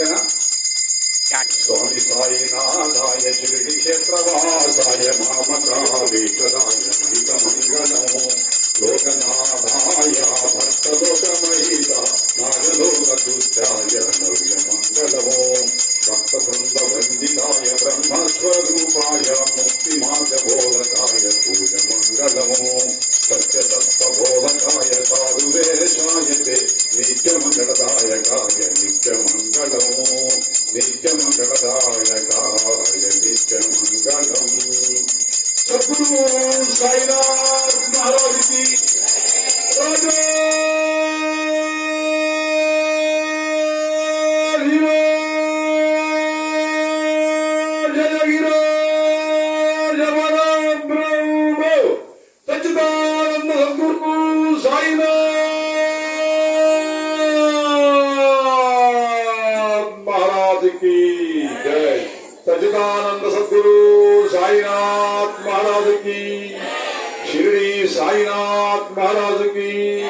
ఓకేనా స్వామి సాయినాథాయ శిరిడి క్షేత్రవాసాయ మామకావేశరాయ మహిత లోకనాథాయ భక్తలోకమహిత నాగలోక దుష్టాయ నవ్య బ్రహ్మస్వరూపాయ ముక్తి మహారాజుకి జై సచిదానంద సద్గురు సాయినాథ్ మహారాజుకి. షిరిడి సాయినాథ్ మహారాజుకి.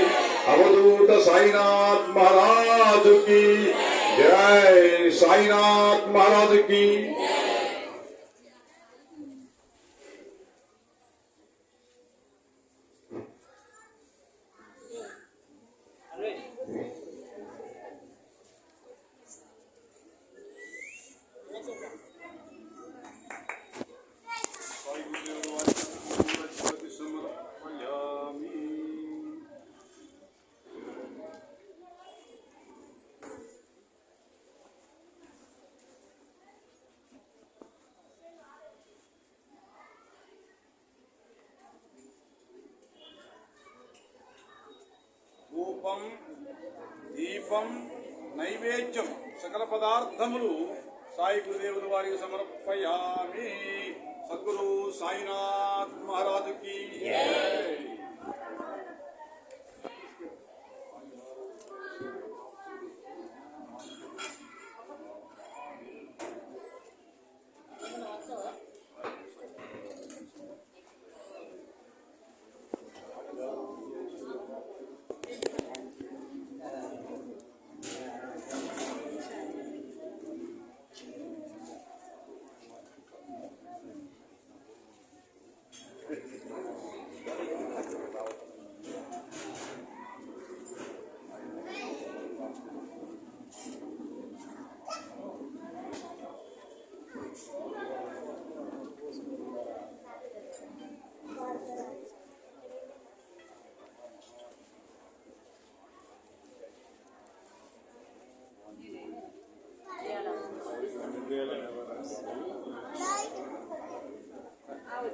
అవధూత సాయినాథ్ మహారాజుకి. జై సాయినాథ్ మహారాజుకి. ధూపం దీపం నైవేద్యం సకల పదార్థములు సాయి గురుదేవుల వారికి సమర్పయామి. సద్గురు సాయినాథ్ మహారాజుకి i was